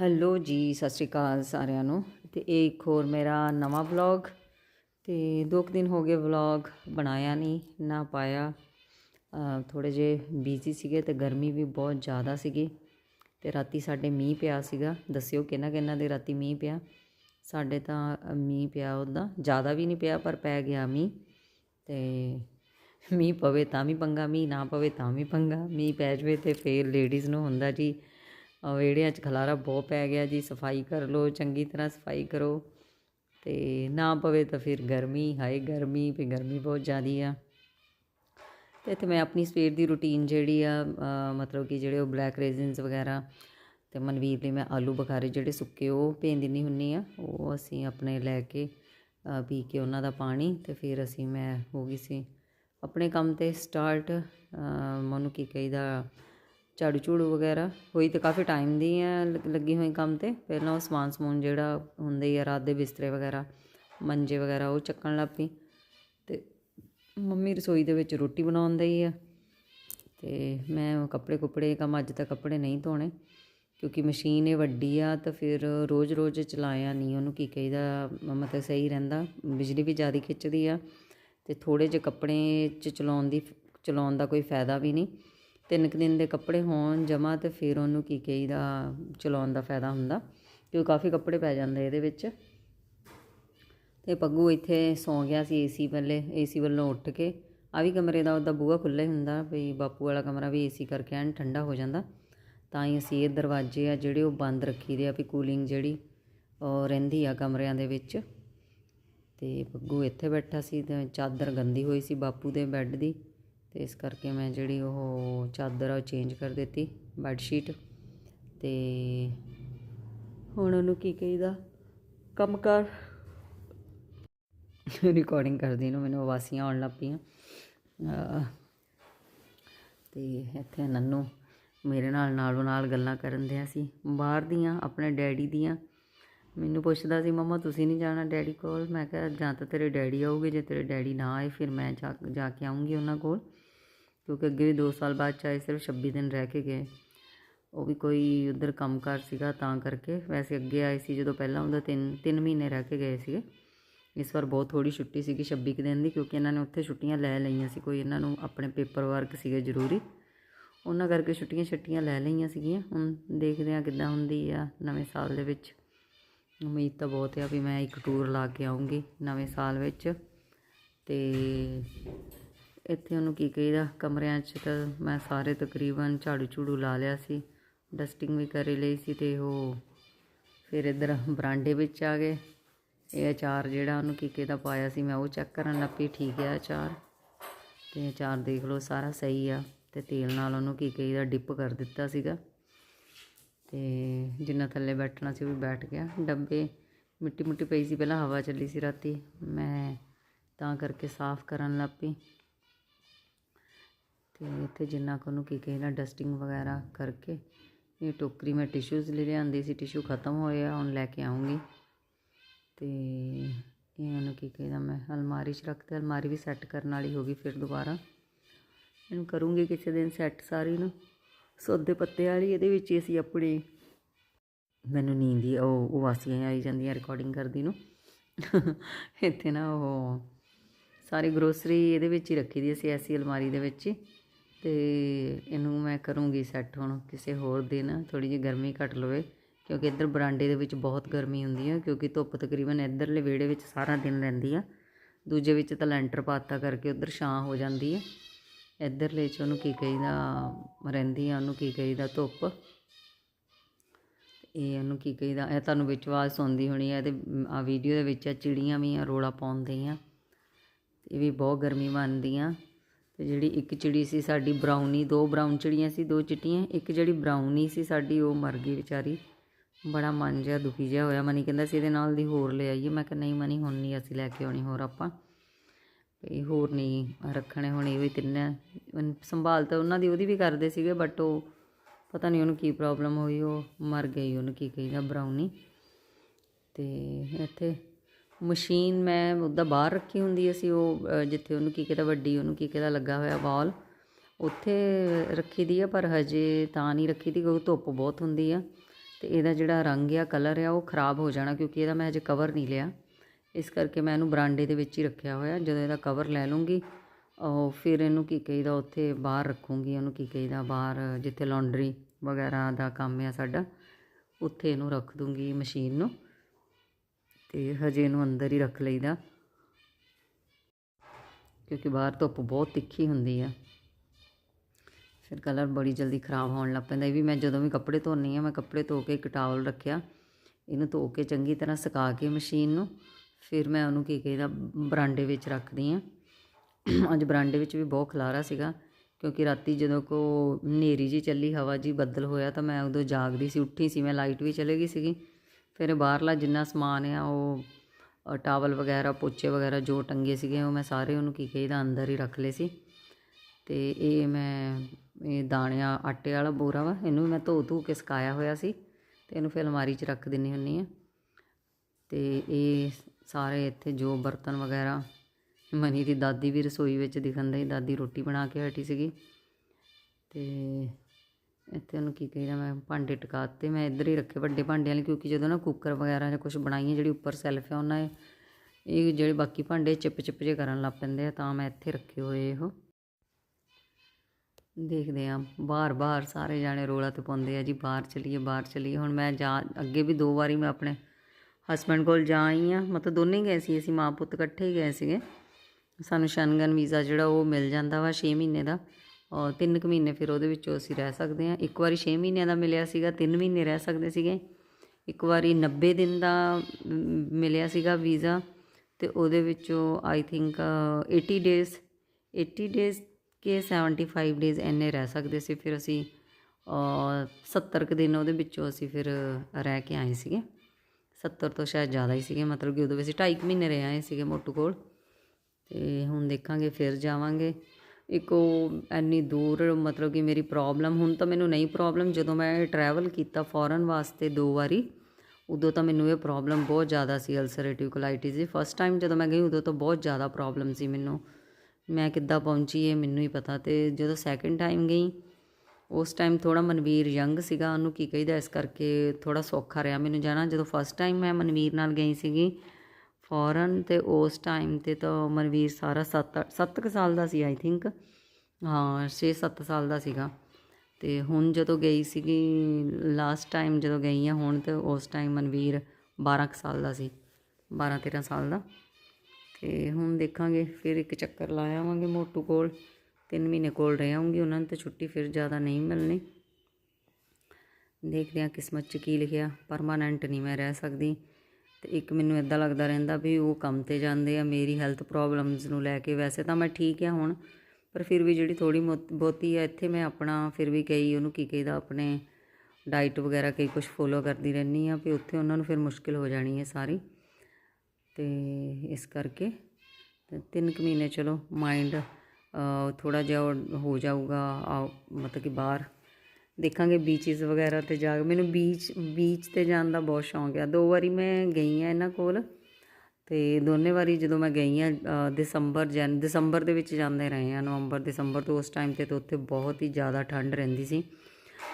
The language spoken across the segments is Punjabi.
ਹੈਲੋ ਜੀ, ਸਤਿ ਸ਼੍ਰੀ ਅਕਾਲ ਸਾਰਿਆਂ ਨੂੰ। ਤੇ ਇਹ ਇੱਕ ਹੋਰ ਮੇਰਾ ਨਵਾਂ ਵਲੌਗ। ਤੇ ਦੋ ਕੁ ਦਿਨ ਹੋ ਗਏ ਵਲੌਗ ਬਣਾਇਆ ਨਹੀਂ, ਨਾ ਪਾਇਆ। ਥੋੜੇ ਜੇ ਬਿਜ਼ੀ ਸੀਗੇ ਤੇ ਗਰਮੀ ਵੀ ਬਹੁਤ ਜ਼ਿਆਦਾ ਸੀਗੀ। ਤੇ ਰਾਤੀ ਸਾਡੇ ਮੀਂਹ ਪਿਆ ਸੀਗਾ। ਦੱਸਿਓ ਕਿਹਨਾਂ ਕਿਹਨਾਂ ਦੇ ਰਾਤੀ ਮੀਂਹ ਪਿਆ? ਸਾਡੇ ਤਾਂ ਮੀਂਹ ਪਿਆ ਉਹਦਾ। ਜ਼ਿਆਦਾ ਵੀ ਨਹੀਂ ਪਿਆ, ਪਰ ਪੈ ਗਿਆ ਮੀਂਹ। ਤੇ ਮੀਂਹ ਪਵੇ ਤਾਂ ਵੀ ਪੰਗਾ, ਮੀਂਹ ਨਾ ਪਵੇ ਤਾਂ ਵੀ ਪੰਗਾ। ਮੀਂਹ ਪੈ ਜਵੇ ਤੇ ਫੇਰ ਲੇਡੀਜ਼ ਨੂੰ ਹੁੰਦਾ ਜੀ ਵਿਹੜਿਆਂ 'ਚ ਖਲਾਰਾ ਬਹੁਤ ਪੈ ਗਿਆ ਜੀ, ਸਫ਼ਾਈ ਕਰ ਲਓ, ਚੰਗੀ ਤਰ੍ਹਾਂ ਸਫ਼ਾਈ ਕਰੋ। ਅਤੇ ਨਾ ਪਵੇ ਤਾਂ ਫਿਰ ਗਰਮੀ, ਹਾਏ ਗਰਮੀ, ਵੀ ਗਰਮੀ ਬਹੁਤ ਜ਼ਿਆਦੀ ਆ। ਤੇ ਇੱਥੇ ਮੈਂ ਆਪਣੀ ਸਵੇਰ ਦੀ ਰੁਟੀਨ ਜਿਹੜੀ ਆ ਮਤਲਬ ਕਿ ਜਿਹੜੇ ਉਹ ਬਲੈਕ ਰੇਜ਼ਨਸ ਵਗੈਰਾ ਅਤੇ ਮਨਵੀਰ ਲਈ ਮੈਂ ਆਲੂ ਬੁਖਾਰੇ ਜਿਹੜੇ ਸੁੱਕੇ ਉਹ ਭੇਜ ਦਿੰਦੀ ਹੁੰਨੀ ਆ, ਉਹ ਅਸੀਂ ਆਪਣੇ ਲੈ ਕੇ ਪੀ ਕੇ ਉਹਨਾਂ ਦਾ ਪਾਣੀ ਅਤੇ ਫਿਰ ਅਸੀਂ ਮੈਂ ਹੋ ਗਈ ਸੀ। ਆਪਣੇ ਕੰਮ ਤੇ ਸਟਾਰਟ ਮੈਨੂੰ ਕੀ ਕਹੀਦਾ ਝਾੜੂ ਝੂੜੂ ਵਗੈਰਾ ਹੋਈ ਤਾਂ ਕਾਫੀ ਟਾਈਮ ਦੀ ਆ ਲੱਗੀ ਹੋਈ ਕੰਮ ਤੇ। ਪਹਿਲਾਂ ਉਹ ਸਮਾਨ ਸਮੂਨ ਜਿਹੜਾ ਹੁੰਦੇ ਹੀ ਆ, ਰਾਤ ਦੇ ਬਿਸਤਰੇ ਵਗੈਰਾ, ਮੰਜੇ ਵਗੈਰਾ, ਉਹ ਚੱਕਣ ਲੱਗ ਪਈ। ਤੇ ਮੰਮੀ ਰਸੋਈ ਦੇ ਵਿੱਚ ਰੋਟੀ ਬਣਾਉਂਦਾ ਹੀ ਆ। ਤੇ ਮੈਂ ਕੱਪੜੇ ਕੁਪੜੇ ਕੰਮ ਅੱਜ ਤੱਕ ਕੱਪੜੇ ਨਹੀਂ ਧੋਣੇ, ਕਿਉਂਕਿ ਮਸ਼ੀਨ ਇਹ ਵੱਡੀ ਆ, ਤਾਂ ਫਿਰ ਰੋਜ਼-ਰੋਜ਼ ਚਲਾਇਆ ਨਹੀਂ। ਉਹਨੂੰ ਕੀ ਕਹੀਦਾ ਮਤਲਬ ਸਹੀ ਰਹਿੰਦਾ, ਬਿਜਲੀ ਵੀ ਜ਼ਿਆਦਾ ਖਿੱਚਦੀ ਆ। ਤੇ ਥੋੜੇ ਜਿਹੇ ਕੱਪੜੇ ਚ ਚਲਾਉਣ ਦੀ, ਚਲਾਉਣ ਦਾ ਕੋਈ ਫਾਇਦਾ ਵੀ ਨਹੀਂ। ਤਿੰਨ ਕੁ ਦਿਨ ਦੇ ਕੱਪੜੇ ਹੋਣ ਜਮਾ ਤੇ ਫਿਰ ਉਹਨੂੰ ਕੀ ਕਹੀਦਾ, ਚਲਾਉਣ ਦਾ ਫਾਇਦਾ ਹੁੰਦਾ, ਕਿਉਂਕਿ ਕਾਫੀ ਕੱਪੜੇ ਪੈ ਜਾਂਦੇ ਇਹਦੇ ਵਿੱਚ। ਤੇ ਪੱਗੂ ਇੱਥੇ ਸੌਂ ਗਿਆ ਸੀ ਏਸੀ ਵੱਲੇ ਏਸੀ ਵੱਲੋਂ ਉੱਠ ਕੇ। ਆ ਵੀ ਕਮਰੇ ਦਾ ਉਹਦਾ ਬੂਹਾ ਖੁੱਲ੍ਹਾ ਹੀ ਹੁੰਦਾ, ਵੀ ਬਾਪੂ ਵਾਲਾ ਕਮਰਾ ਵੀ ਏਸੀ ਕਰਕੇ ਐਨ ਠੰਡਾ ਹੋ ਜਾਂਦਾ। ਤਾਂ ਹੀ ਅਸੀਂ ਇਹ ਦਰਵਾਜ਼ੇ ਆ ਜਿਹੜੇ ਉਹ ਬੰਦ ਰੱਖੀ ਦੇ ਆ, ਵੀ ਕੂਲਿੰਗ ਜਿਹੜੀ ਉਹ ਰਹਿੰਦੀ ਆ ਕਮਰਿਆਂ ਦੇ ਵਿੱਚ। ਤੇ ਪੱਗੂ ਇੱਥੇ ਬੈਠਾ ਸੀ ਤੇ ਚਾਦਰ ਗੰਦੀ ਹੋਈ ਸੀ ਬਾਪੂ ਦੇ ਬੈੱਡ ਦੀ। ਤੇ ਇਸ ਕਰਕੇ ਮੈਂ ਜਿਹੜੀ ਉਹ ਚਾਦਰ ਆ ਉਹ ਚੇਂਜ ਕਰ ਦਿੱਤੀ ਬੈੱਡ ਸ਼ੀਟ ਤੇ ਹੁਣ ਉਹਨੂੰ ਕੀ ਕਹੀਦਾ? ਕੰਮ ਕਰ ਰਿਕਾਰਡਿੰਗ ਕਰਦੀ ਨੂੰ, ਮੈਨੂੰ ਵਾਸੀਆਂ ਆਉਣ ਲੱਗ ਪਈਆਂ। ਅਹ ਤੇ ਇੱਥੇ ਨੰਨੂ ਮੇਰੇ ਨਾਲ, ਨਾਲੋਂ ਨਾਲ ਗੱਲਾਂ ਕਰਨ ਦਿਆ ਸੀ। ਬਾਹਰ ਦੀਆਂ, ਆਪਣੇ ਡੈਡੀ ਦੀਆਂ। ਮੈਨੂੰ ਪੁੱਛਦਾ ਸੀ, ਮਮਾ, ਤੁਸੀਂ ਨਹੀਂ ਜਾਣਾ ਡੈਡੀ ਕੋਲ? ਮੈਂ ਕਿਹਾ, ਜਾਂ ਤਾਂ ਤੇਰੇ ਡੈਡੀ ਆਉਗੇ, ਜੇ ਤੇਰੇ ਡੈਡੀ ਨਾ ਆਏ, ਫਿਰ ਮੈਂ ਜਾ ਜਾ ਕੇ ਆਉਂਗੀ ਉਹਨਾਂ ਕੋਲ। ਕਿਉਂਕਿ ਅੱਗੇ ਵੀ 2 ਸਾਲ ਬਾਅਦ ਚਾਹੇ ਸਿਰਫ 26 ਦਿਨ ਰਹਿ ਕੇ ਗਏ। ਉਹ ਵੀ ਕੋਈ ਉਧਰ ਕੰਮਕਾਰ ਸੀਗਾ ਤਾਂ ਕਰਕੇ। ਵੈਸੇ ਅੱਗੇ ਆਏ ਸੀ ਜਦੋਂ ਪਹਿਲਾਂ ਉਹਦਾ 3 3 ਮਹੀਨੇ ਰਹਿ ਕੇ ਗਏ ਸੀਗੇ। ਇਸ ਵਾਰ ਬਹੁਤ ਥੋੜੀ ਛੁੱਟੀ ਸੀਗੀ 26 ਕੁ ਦਿਨ ਦੀ, ਕਿਉਂਕਿ ਇਹਨਾਂ ਨੇ ਉੱਥੇ ਛੁੱਟੀਆਂ ਲੈ ਲਈਆਂ ਸੀ। ਕੋਈ ਇਹਨਾਂ ਨੂੰ ਆਪਣੇ ਪੇਪਰ ਵਰਕ ਸੀਗੇ ਜ਼ਰੂਰੀ। ਉਹਨਾਂ ਕਰਕੇ ਛੁੱਟੀਆਂ ਛੱਟੀਆਂ ਲੈ ਲਈਆਂ ਸੀਗੀਆਂ। ਹੁਣ ਦੇਖਦੇ ਆ ਕਿੱਦਾਂ ਹੁੰਦੀ ਆ ਨਵੇਂ ਸਾਲ ਦੇ ਵਿੱਚ। ਉਮੀਦ ਤਾਂ ਬਹੁਤ ਆ ਵੀ ਮੈਂ ਇੱਕ ਟੂਰ ਲਾ ਕੇ ਆਉਂਗੀ ਨਵੇਂ ਸਾਲ ਵਿੱਚ। ਤੇ ਇੱਥੇ ਉਹਨੂੰ ਕੀ ਕਹੀਦਾ, ਕਮਰਿਆਂ 'ਚ ਤਾਂ ਮੈਂ ਸਾਰੇ ਤਕਰੀਬਨ ਝਾੜੂ ਝੂੜੂ ਲਾ ਲਿਆ ਸੀ ਡਸਟਿੰਗ ਵੀ ਕਰ ਲਈ ਸੀ ਤੇ ਉਹ ਫਿਰ ਇੱਧਰ ਬਰਾਂਡੇ ਵਿੱਚ ਆ ਗਏ। ਇਹ ਅਚਾਰ ਜਿਹੜਾ ਉਹਨੂੰ ਕੀਕੇ ਦਾ ਪਾਇਆ ਸੀ, ਮੈਂ ਉਹ ਚੈੱਕ ਕਰਨ ਲੱਗ ਪਈ, ਠੀਕ ਹੈ ਅਚਾਰ। ਤੇ ਅਚਾਰ ਦੇਖ ਲਓ, ਸਾਰਾ ਸਹੀ ਆ ਤੇ ਤੇਲ ਨਾਲ ਉਹਨੂੰ ਕੀਕੇ ਦਾ ਡਿਪ ਕਰ ਦਿੱਤਾ ਸੀਗਾ। ਤੇ ਜਿੰਨਾ ਥੱਲੇ ਬੈਠਣਾ ਸੀ ਉਹ ਵੀ ਬੈਠ ਗਿਆ। ਡੱਬੇ ਮਿੱਟੀ ਮੁੱਟੀ ਪਈ ਸੀ, ਪਹਿਲਾਂ ਹਵਾ ਚੱਲੀ ਸੀ ਰਾਤੀ। ਮੈਂ ਤਾਂ ਕਰਕੇ ਸਾਫ਼ ਕਰਨ ਲੱਗ ਪਈ। ਤੇ ਇੱਥੇ ਜਿੰਨਾ ਕੁ ਉਹਨੂੰ ਕੀ ਕਹਿੰਦਾ ਡਸਟਿੰਗ ਵਗੈਰਾ ਕਰਕੇ ਇਹ ਟੋਕਰੀ ਮੈਂ ਟਿਸ਼ੂਜ਼ ਲੈ ਲਿਆਂਦੀ ਸੀ ਟਿਸ਼ੂ ਖਤਮ ਹੋਏ ਆ, ਹੁਣ ਲੈ ਕੇ ਆਉਂਗੀ ਤੇ ਇਹ ਉਹਨੂੰ ਕੀ ਕਹਿੰਦਾ ਮੈਂ, ਅਲਮਾਰੀ 'ਚ ਰੱਖਤੇ ਅਲਮਾਰੀ ਵੀ ਸੈੱਟ ਕਰਨ ਵਾਲੀ ਹੋ ਗਈ ਫਿਰ ਦੁਬਾਰਾ। ਇਹਨੂੰ ਕਰੂੰਗੀ ਕਿਸੇ ਦਿਨ ਸੈੱਟ ਸਾਰੀ ਨੂੰ। ਸੌਦੇ ਪੱਤੇ ਵਾਲੀ, ਇਹਦੇ ਵਿੱਚ ਹੀ ਅਸੀਂ ਆਪਣੀ ਮੈਨੂੰ ਨੀਂਦ ਹੀ, ਉਹ ਉਹ ਆਈ ਜਾਂਦੀਆਂ ਰਿਕਾਰਡਿੰਗ ਕਰਦੀ ਨੂੰ। ਇੱਥੇ ਨਾ ਉਹ ਸਾਰੀ ਗਰੋਸਰੀ ਇਹਦੇ ਵਿੱਚ ਹੀ ਰੱਖੀ ਦੀ ਅਸੀਂ ਐਸੀ ਅਲਮਾਰੀ ਦੇ ਵਿੱਚ ਅਤੇ ਇਹਨੂੰ ਮੈਂ ਕਰੂੰਗੀ ਸੈੱਟ ਹੁਣ ਕਿਸੇ ਹੋਰ ਦਿਨ, ਥੋੜ੍ਹੀ ਜਿਹੀ ਗਰਮੀ ਘੱਟ ਲਵੇ, ਕਿਉਂਕਿ ਇੱਧਰ ਬਰਾਂਡੇ ਦੇ ਵਿੱਚ ਬਹੁਤ ਗਰਮੀ ਹੁੰਦੀ ਹੈ ਕਿਉਂਕਿ ਧੁੱਪ ਤਕਰੀਬਨ ਇੱਧਰਲੇ ਵਿਹੜੇ ਵਿੱਚ ਸਾਰਾ ਦਿਨ ਰਹਿੰਦੀ ਆ। ਦੂਜੇ ਵਿੱਚ ਤਾਂ ਲੈਂਟਰ ਪਾਤਾ ਕਰਕੇ ਉੱਧਰ ਛਾਂ ਹੋ ਜਾਂਦੀ ਹੈ ਇੱਧਰਲੇ ਚ ਉਹਨੂੰ ਕੀ ਕਹੀਦਾ, ਰਹਿੰਦੀ ਆ ਉਹਨੂੰ ਕੀ ਕਹੀਦਾ ਧੁੱਪ। ਇਹ ਉਹਨੂੰ ਕੀ ਕਹੀਦਾ, ਇਹ ਤੁਹਾਨੂੰ ਵਿੱਚ ਆਵਾਜ਼ ਸੁਣਦੀ ਹੋਣੀ ਹੈ ਤੇ ਆ ਵੀਡੀਓ ਦੇ ਵਿੱਚ ਆ, ਚਿੜੀਆਂ ਵੀ ਆ, ਰੋਲਾ ਪਾਉਂਦੀਆਂ। ਇਹ ਵੀ ਬਹੁਤ ਗਰਮੀ ਮੰਨਦੀਆਂ ਤੇ ਜਿਹੜੀ ਇੱਕ ਚਿੜੀ ਸੀ ਸਾਡੀ ਬਰਾਊਨੀ ਦੋ ਬਰਾਊਨ ਚਿੜੀਆਂ ਸੀ, ਦੋ ਚਿੱਟੀਆਂ, ਇੱਕ ਜਿਹੜੀ ਬਰਾਊਨੀ ਸੀ ਸਾਡੀ, ਉਹ ਮਰ ਗਈ ਵਿਚਾਰੀ। ਬੜਾ ਮਨ ਜਿਹਾ ਦੁਖੀ ਜਿਹਾ ਹੋਇਆ। ਮਨੀ ਕਹਿੰਦਾ ਸੀ ਇਹਦੇ ਨਾਲ ਦੀ ਹੋਰ ਲੈ ਆਈਏ। ਮੈਂ ਕਿਹਾ, ਨਹੀਂ ਮਨੀ, ਹੁਣ ਨਹੀਂ ਅਸੀਂ ਲੈ ਕੇ ਆਉਣੀ ਹੋਰ ਆਪਾਂ। ਇਹ ਹੋਰ ਨਹੀਂ ਰੱਖਣੇ, ਹੁਣ ਇਹ ਵੀ ਤਿੰਨ ਸੰਭਾਲ ਤਾਂ ਉਹਨਾਂ ਦੀ, ਉਹਦੀ ਵੀ ਕਰਦੇ ਸੀਗੇ ਬਟ ਉਹ ਪਤਾ ਨਹੀਂ ਉਹਨੂੰ ਕੀ ਪ੍ਰੋਬਲਮ ਹੋਈ, ਉਹ ਮਰ ਗਈ, ਉਹਨੂੰ ਕੀ ਕਹੀਦਾ ਬਰਾਊਨੀ ਤੇ ਇੱਥੇ ਮਸ਼ੀਨ ਮੈਂ ਉੱਦਾਂ ਬਾਹਰ ਰੱਖੀ ਹੁੰਦੀ ਅਸੀਂ ਉਹ ਜਿੱਥੇ ਉਹਨੂੰ ਕੀ ਕਹਿੰਦਾ, ਵੱਡੀ ਉਹਨੂੰ ਕੀ ਕਹਿੰਦਾ, ਲੱਗਾ ਹੋਇਆ ਵਾਲ। ਉੱਥੇ ਰੱਖੀ ਦੀ ਆ, ਪਰ ਹਜੇ ਤਾਂ ਨਹੀਂ ਰੱਖੀ ਦੀ, ਕਿਉਂਕਿ ਧੁੱਪ ਬਹੁਤ ਹੁੰਦੀ ਆ। ਤੇ ਇਹਦਾ ਜਿਹੜਾ ਰੰਗ ਆ, ਕਲਰ ਆ, ਉਹ ਖਰਾਬ ਹੋ ਜਾਣਾ, ਕਿਉਂਕਿ ਇਹਦਾ ਮੈਂ ਹਜੇ ਕਵਰ ਨਹੀਂ ਲਿਆ। ਇਸ ਕਰਕੇ ਮੈਂ ਇਹਨੂੰ ਬਰਾਂਡੇ ਦੇ ਵਿੱਚ ਹੀ ਰੱਖਿਆ ਹੋਇਆ। ਜਦੋਂ ਇਹਦਾ ਕਵਰ ਲੈ ਲੂੰਗੀ, ਉਹ ਫਿਰ ਇਹਨੂੰ ਕੀ ਕਹੀਦਾ, ਉੱਥੇ ਬਾਹਰ ਰੱਖੂੰਗੀ, ਉਹਨੂੰ ਕੀ ਕਹੀਦਾ, ਬਾਹਰ ਜਿੱਥੇ ਲਾਂਡਰੀ ਵਗੈਰਾ ਦਾ ਕੰਮ ਆ ਸਾਡਾ, ਉੱਥੇ ਇਹਨੂੰ ਰੱਖ ਦੂੰਗੀ ਮਸ਼ੀਨ ਨੂੰ। ਤੇ ਹਜੇ ਇਹਨੂੰ ਅੰਦਰ ਹੀ ਰੱਖ ਲਈਦਾ। ਕਿਉਂਕਿ ਬਾਹਰ ਧੁੱਪ ਬਹੁਤ ਤਿੱਖੀ ਹੁੰਦੀ ਆ। ਫਿਰ ਕਲਰ ਬੜੀ ਜਲਦੀ ਖਰਾਬ ਹੋਣ ਲੱਗ ਪੈਂਦਾ। ਇਹ ਵੀ ਮੈਂ ਜਦੋਂ ਵੀ ਕੱਪੜੇ ਧੋਨੀ ਆ, ਮੈਂ ਕੱਪੜੇ ਧੋ ਕੇ ਇੱਕ ਟਾਵਲ ਰੱਖਿਆ। ਇਹਨੂੰ ਧੋ ਕੇ ਚੰਗੀ ਤਰ੍ਹਾਂ ਸੁਕਾ ਕੇ ਮਸ਼ੀਨ ਨੂੰ, ਫਿਰ ਮੈਂ ਉਹਨੂੰ ਕੀ ਕਹੀਦਾ, ਬਰਾਂਡੇ ਵਿੱਚ ਰੱਖਦੀ ਆ। ਅੱਜ ਬਰਾਂਡੇ ਵਿੱਚ ਵੀ ਬਹੁਤ ਖਲਾਰਾ ਸੀਗਾ, ਕਿਉਂਕਿ ਰਾਤੀ ਜਦੋਂ ਕੋ ਹਨੇਰੀ ਜੀ ਚੱਲੀ, ਹਵਾ ਜੀ ਬੱਦਲ ਹੋਇਆ ਤਾਂ ਮੈਂ ਉਦੋਂ ਜਾਗਦੀ ਸੀ, ਉੱਠੀ ਸੀ, ਮੈਂ ਲਾਈਟ ਵੀ ਚਲੇ ਗਈ ਸੀਗੀ। ਫਿਰ ਬਾਹਰਲਾ ਜਿੰਨਾ ਸਮਾਨ ਆ, ਉਹ ਟਾਵਲ ਵਗੈਰਾ, ਪੋਚੇ ਵਗੈਰਾ ਜੋ ਟੰਗੇ ਸੀਗੇ, ਉਹ ਮੈਂ ਸਾਰੇ ਉਹਨੂੰ ਕੀ ਕਹੀਦਾ, ਅੰਦਰ ਹੀ ਰੱਖ ਲਏ ਸੀ। ਤੇ ਇਹ ਮੈਂ, ਇਹ ਦਾਣਿਆਂ, ਆਟੇ ਵਾਲਾ ਬੋਰਾ ਵਾ, ਇਹਨੂੰ ਵੀ ਮੈਂ ਧੋ ਧੂ ਕੇ ਸੁਕਾਇਆ ਹੋਇਆ ਸੀ ਤੇ ਇਹਨੂੰ ਫਿਰ ਅਲਮਾਰੀ 'ਚ ਰੱਖ ਦਿੰਨੀ ਹੁੰਨੀ ਆ। ਤੇ ਇਹ ਸਾਰੇ ਇੱਥੇ ਜੋ ਬਰਤਨ ਵਗੈਰਾ, ਮਨੀ ਦੀ ਦਾਦੀ ਵੀ ਰਸੋਈ ਵਿੱਚ ਦਿਖਣ ਦੀ ਦਾਦੀ ਰੋਟੀ ਬਣਾ ਕੇ ਹਟੀ ਸੀਗੀ। ਤੇ ਇੱਥੇ ਉਹਨੂੰ ਕੀ ਕਹੀਦਾ, ਮੈਂ ਭਾਂਡੇ ਟਿਕਾ ਦਿੱਤੇ, ਮੈਂ ਇੱਧਰ ਹੀ ਰੱਖੇ ਵੱਡੇ ਭਾਂਡਿਆਂ ਲਈ, ਕਿਉਂਕਿ ਜਦੋਂ ਨਾ ਕੁੱਕਰ ਵਗੈਰਾ ਜਾਂ ਕੁਝ ਬਣਾਈਏ ਜਿਹੜੀ ਉੱਪਰ ਸੈਲਫ ਆ ਉਹਨਾਂ ਇਹ- ਇਹ ਜਿਹੜੇ ਬਾਕੀ ਭਾਂਡੇ ਚਿਪ ਚਿਪ ਜੇ ਕਰਨ ਲੱਗ ਪੈਂਦੇ ਆ, ਤਾਂ ਮੈਂ ਇੱਥੇ ਰੱਖੇ ਹੋਏ ਇਹੋ। ਦੇਖਦੇ ਆ, ਬਾਹਰ ਬਾਹਰ ਸਾਰੇ ਜਾਣੇ ਰੋਲਾ ਤੇ ਪਾਉਂਦੇ ਆ ਜੀ, ਬਾਹਰ ਚਲੀਏ ਬਾਹਰ ਚਲੀਏ। ਹੁਣ ਮੈਂ ਜਾ, ਅੱਗੇ ਵੀ ਦੋ ਵਾਰੀ ਮੈਂ ਆਪਣੇ ਹਸਬੰਡ ਕੋਲ ਜਾ ਆਈ ਆ, ਮਤਲਬ ਦੋਨੇ ਹੀ ਗਏ ਸੀ, ਅਸੀਂ ਮਾਂ ਪੁੱਤ ਇਕੱਠੇ ਹੀ ਗਏ ਸੀਗੇ। ਸਾਨੂੰ ਸ਼ਨਗਨ ਵੀਜ਼ਾ ਜਿਹੜਾ ਉਹ ਮਿਲ ਜਾਂਦਾ ਵਾ 6 ਮਹੀਨੇ ਦਾ। ਔਰ 3 ਕੁ ਮਹੀਨੇ ਫਿਰ ਉਹਦੇ ਵਿੱਚੋਂ ਅਸੀਂ ਰਹਿ ਸਕਦੇ ਹਾਂ। ਇੱਕ ਵਾਰੀ 6 ਮਹੀਨਿਆਂ ਦਾ ਮਿਲਿਆ ਸੀਗਾ 3 ਮਹੀਨੇ ਰਹਿ ਸਕਦੇ ਸੀਗੇ। ਇੱਕ ਵਾਰੀ 90 ਦਿਨ ਦਾ ਮਿਲਿਆ ਸੀਗਾ ਵੀਜ਼ਾ ਤੇ ਉਹਦੇ ਵਿੱਚੋਂ ਆਈ ਥਿੰਕ 80 ਡੇਜ਼ 80 ਡੇਜ਼ ਕੇ 75 ਡੇਜ਼ ਇੰਨੇ ਰਹਿ ਸਕਦੇ ਸੀ। ਫਿਰ ਅਸੀਂ ਅ, 70 ਕੁ ਦਿਨ ਉਹਦੇ ਵਿੱਚੋਂ ਅਸੀਂ ਫਿਰ ਰਹਿ ਕੇ ਆਏ ਸੀਗੇ। 70 ਤੋਂ ਸ਼ਾਇਦ ਜ਼ਿਆਦਾ ਹੀ ਸੀਗੇ ਮਤਲਬ ਕਿ ਉਦੋਂ ਵੀ ਅਸੀਂ 2.5 ਮਹੀਨੇ ਰਹੇ ਆਏ ਸੀਗੇ ਮੋਟੂ ਕੋਲ। ਤੇ ਹੁਣ ਦੇਖਾਂਗੇ ਫਿਰ ਜਾਵਾਂਗੇ। ਇੱਕ ਉਹ ਇੰਨੀ ਦੂਰ, ਮਤਲਬ ਕਿ ਮੇਰੀ ਪ੍ਰੋਬਲਮ ਹੁਣ ਤਾਂ ਮੈਨੂੰ ਨਹੀਂ ਪ੍ਰੋਬਲਮ ਜਦੋਂ ਮੈਂ ਟਰੈਵਲ ਕੀਤਾ ਫੋਰਨ ਵਾਸਤੇ ਦੋ ਵਾਰੀ, ਉਦੋਂ ਤਾਂ ਮੈਨੂੰ ਇਹ ਪ੍ਰੋਬਲਮ ਬਹੁਤ ਜ਼ਿਆਦਾ ਸੀ ਅਲਸਰੇਟਿਵ ਕੋਲਾਈਟਿਸ ਦੀ ਫਸਟ ਟਾਈਮ ਜਦੋਂ ਮੈਂ ਗਈ, ਉਦੋਂ ਤਾਂ ਬਹੁਤ ਜ਼ਿਆਦਾ ਪ੍ਰੋਬਲਮ ਸੀ ਮੈਨੂੰ। ਮੈਂ ਕਿੱਦਾਂ ਪਹੁੰਚੀ ਇਹ ਮੈਨੂੰ ਹੀ ਪਤਾ ਤੇ ਜਦੋਂ ਸੈਕਿੰਡ ਟਾਈਮ ਗਈ, ਉਸ ਟਾਈਮ ਥੋੜਾ ਮਨਵੀਰ ਯੰਗ ਸੀਗਾ, ਉਹਨੂੰ ਕੀ ਕਹੀਦਾ, ਇਸ ਕਰਕੇ ਥੋੜਾ ਸੌਖਾ ਰਿਹਾ ਮੈਨੂੰ ਜਾਣਾ। ਜਦੋਂ ਫਸਟ ਟਾਈਮ ਮੈਂ ਮਨਵੀਰ ਨਾਲ ਗਈ ਸੀਗੀ ਫੋਰਨ ਤੇ ਉਸ ਟਾਈਮ ਤੇ ਤਾਂ ਮਨਵੀਰ ਸਾਰਾ 7 7 ਕੁ ਸਾਲ ਦਾ ਸੀ ਆਈ ਥਿੰਕ ਹਾਂ 6-7 ਸਾਲ ਦਾ ਸੀਗਾ। ਤੇ ਹੁਣ ਜਦੋਂ ਗਈ ਸੀਗੀ ਲਾਸਟ ਟਾਈਮ ਜਦੋਂ ਗਈ ਆ ਹੁਣ ਤੇ ਉਸ ਟਾਈਮ ਮਨਵੀਰ 12 ਕੁ ਸਾਲ ਦਾ ਸੀ 12-13 ਸਾਲ ਦਾ। ਤੇ ਹੁਣ ਦੇਖਾਂਗੇ, ਫਿਰ ਇੱਕ ਚੱਕਰ ਲਾ ਆਵਾਂਗੇ ਮੋਟੂ ਕੋਲ। ਤਿੰਨ ਮਹੀਨੇ ਕੋਲ ਰਹਿ ਉਹਨਾਂ ਨੂੰ ਤਾਂ ਛੁੱਟੀ ਫਿਰ ਜ਼ਿਆਦਾ ਨਹੀਂ ਮਿਲਣੀ। ਦੇਖਦੇ ਹਾਂ ਕਿਸਮਤ 'ਚ ਕੀ ਲਿਖਿਆ। ਪਰਮਾਨੈਂਟ ਨਹੀਂ ਮੈਂ ਰਹਿ ਸਕਦੀ। ਤੇ ਇੱਕ ਮੈਨੂੰ ਇਦਾਂ ਲੱਗਦਾ ਰਹਿੰਦਾ ਵੀ ਉਹ ਕੰਮ ਤੇ ਜਾਂਦੇ ਆ, ਮੇਰੀ ਹੈਲਥ ਪ੍ਰੋਬਲਮਸ ਨੂੰ ਲੈ ਕੇ। ਵੈਸੇ ਤਾਂ ਮੈਂ ਠੀਕ ਆ ਹੁਣ, ਪਰ ਫਿਰ ਵੀ ਜਿਹੜੀ ਥੋੜੀ ਬਹੁਤੀ ਆ, ਇੱਥੇ ਮੈਂ ਆਪਣਾ ਫਿਰ ਵੀ ਕਈ ਉਹਨੂੰ ਕੀ ਕਹੀਦਾ, ਆਪਣੇ ਡਾਈਟ ਵਗੈਰਾ ਕਈ ਕੁਝ ਫੋਲੋ ਕਰਦੀ ਰਹਿੰਦੀ ਆ ਵੀ ਉੱਥੇ ਉਹਨਾਂ ਨੂੰ ਫਿਰ ਮੁਸ਼ਕਿਲ ਹੋ ਜਾਣੀ ਹੈ ਸਾਰੀ। ਤੇ ਇਸ ਕਰਕੇ ਤਿੰਨ ਕੁ ਮਹੀਨੇ ਚਲੋ ਮਾਈਂਡ ਥੋੜਾ ਜਿਹਾ ਉਹ ਹੋ ਜਾਊਗਾ ਆ- ਮਤਲਬ ਕਿ ਬਾਹਰ। ਦੇਖਾਂਗੇ ਬੀਚਸ ਵਗੈਰਾ ਤੇ ਜਾ ਕੇ। ਮੈਨੂੰ ਬੀਚ ਬੀਚ ਤੇ ਜਾਣ ਦਾ ਬਹੁਤ ਸ਼ੌਂਕ ਆ। ਦੋ ਵਾਰੀ ਮੈਂ ਗਈ ਆ ਇਹਨਾਂ ਕੋਲ ਤੇ ਦੋਨੇ ਵਾਰੀ ਜਦੋਂ ਮੈਂ ਗਈ ਆ ਦਸੰਬਰ, ਜਨ, ਦਸੰਬਰ ਦੇ ਵਿੱਚ ਜਾਂਦੇ ਰਹੇ ਆ, ਨਵੰਬਰ, ਦਸੰਬਰ ਤੋਂ ਉਸ ਟਾਈਮ ਤੇ ਤਾਂ ਉੱਥੇ ਬਹੁਤ ਹੀ ਜ਼ਿਆਦਾ ਠੰਡ ਰਹਿੰਦੀ ਸੀ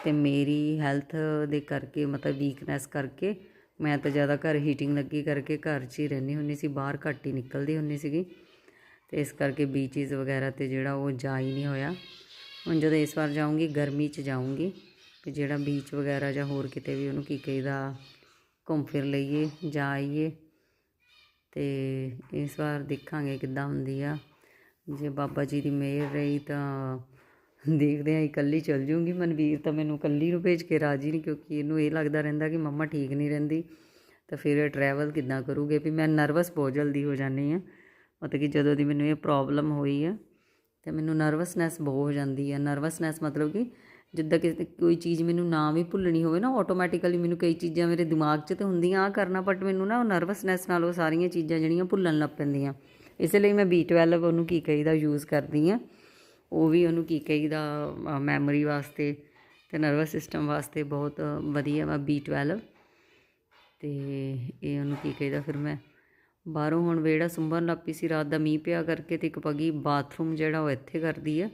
ਤੇ ਮੇਰੀ ਹੈਲਥ ਦੇ ਕਰਕੇ, ਮਤਲਬ ਵੀਕਨੈਸ ਕਰਕੇ ਮੈਂ ਤਾਂ ਜ਼ਿਆਦਾ ਘਰ ਹੀਟਿੰਗ ਲੱਗੀ ਕਰਕੇ ਘਰ 'ਚ ਹੀ ਰਹਿੰਦੀ ਹੁੰਦੀ ਸੀ, ਬਾਹਰ ਘੱਟ ਹੀ ਨਿਕਲਦੀ ਹੁੰਦੀ ਸੀਗੀ ਤੇ ਇਸ ਕਰਕੇ ਬੀਚਸ ਵਗੈਰਾ ਤੇ ਜਿਹੜਾ ਉਹ ਜਾ ਹੀ ਨਹੀਂ ਹੋਇਆ। ਹੁਣ ਜਦੋਂ ਇਸ ਵਾਰ ਜਾਊਂਗੀ, ਗਰਮੀ 'ਚ ਜਾਊਂਗੀ ਕਿ ਜਿਹੜਾ ਬੀਚ ਵਗੈਰਾ ਜਾਂ ਹੋਰ ਕਿਤੇ ਵੀ ਉਹਨੂੰ ਕੀ ਕਹੀਦਾ, ਘੁੰਮ ਫਿਰ ਲਈਏ, ਜਾ ਆਈਏ। ਤੇ ਇਸ ਵਾਰ ਦੇਖਾਂਗੇ ਕਿੱਦਾਂ ਹੁੰਦੀ ਆ। ਜੇ ਬਾਬਾ ਜੀ ਦੀ ਮਿਹਰ ਰਹੀ ਤਾਂ ਦੇਖਦੇ ਆ, ਇਕੱਲੀ ਚੱਲ ਜੂੰਗੀ। ਮਨਵੀਰ ਤਾਂ ਮੈਨੂੰ ਇਕੱਲੀ ਨੂੰ ਭੇਜ ਕੇ ਰਾਜੀ ਨਹੀਂ, ਕਿਉਂਕਿ ਇਹਨੂੰ ਇਹ ਲੱਗਦਾ ਰਹਿੰਦਾ ਕਿ ਮੰਮਾ ਠੀਕ ਨਹੀਂ ਰਹਿੰਦੀ। ਤਾਂ ਫਿਰ ਟਰੈਵਲ ਕਿੱਦਾਂ ਕਰੂਗੇ? ਵੀ ਮੈਂ ਨਰਵਸ ਬਹੁਤ ਜਲਦੀ ਹੋ ਜਾਂਦੀ ਆ। ਮਤਲਬ ਕਿ ਜਦੋਂ ਦੀ ਮੈਨੂੰ ਇਹ ਪ੍ਰੋਬਲਮ ਹੋਈ ਆ ਤੇ ਮੈਨੂੰ ਨਰਵਸਨੈਸ ਬਹੁਤ ਹੋ ਜਾਂਦੀ ਆ ਨਰਵਸਨੈਸ ਮਤਲਬ ਕਿ ਜਿੱਦਾਂ ਕਿ ਕੋਈ ਚੀਜ਼ ਮੈਨੂੰ ਨਾ ਵੀ ਭੁੱਲਣੀ ਹੋਵੇ ਨਾ ਆਟੋਮੈਟਿਕਲੀ ਮੈਨੂੰ ਕਈ ਚੀਜ਼ਾਂ ਮੇਰੇ ਦਿਮਾਗ 'ਚ ਤੇ ਹੁੰਦੀਆਂ ਆ ਕਰਨਾ ਬਟ ਮੈਨੂੰ ਨਾ ਉਹ ਨਰਵਸਨੈਸ ਨਾਲ ਉਹ ਸਾਰੀਆਂ ਚੀਜ਼ਾਂ ਜਿਹੜੀਆਂ ਭੁੱਲਣ ਲੱਗ ਪੈਂਦੀਆਂ। ਇਸ ਲਈ ਮੈਂ B12 ਉਹਨੂੰ ਕੀ ਕਹੀਦਾ ਯੂਜ਼ ਕਰਦੀ ਆ ਉਹ ਵੀ ਉਹਨੂੰ ਕੀ ਕਹੀਦਾ ਮੈਮਰੀ ਵਾਸਤੇ ਤੇ ਨਰਵਸ ਸਿਸਟਮ ਵਾਸਤੇ ਬਹੁਤ ਵਧੀਆ ਵਾ B12 ਤੇ ਇਹ ਉਹਨੂੰ ਕੀ ਕਹੀਦਾ, ਫਿਰ ਮੈਂ ਬਾਹਰੋਂ ਹੁਣ ਵਿਹੜਾ ਸੁੰਭਣ ਲੱਗ ਪਈ ਸੀ, ਰਾਤ ਦਾ ਮੀਂਹ ਪਿਆ ਕਰਕੇ ਤੇ ਇੱਕ ਪਗੀ ਬਾਥਰੂਮ ਜਿਹੜਾ ਉਹ ਇੱਥੇ ਕਰਦੀ ਆ।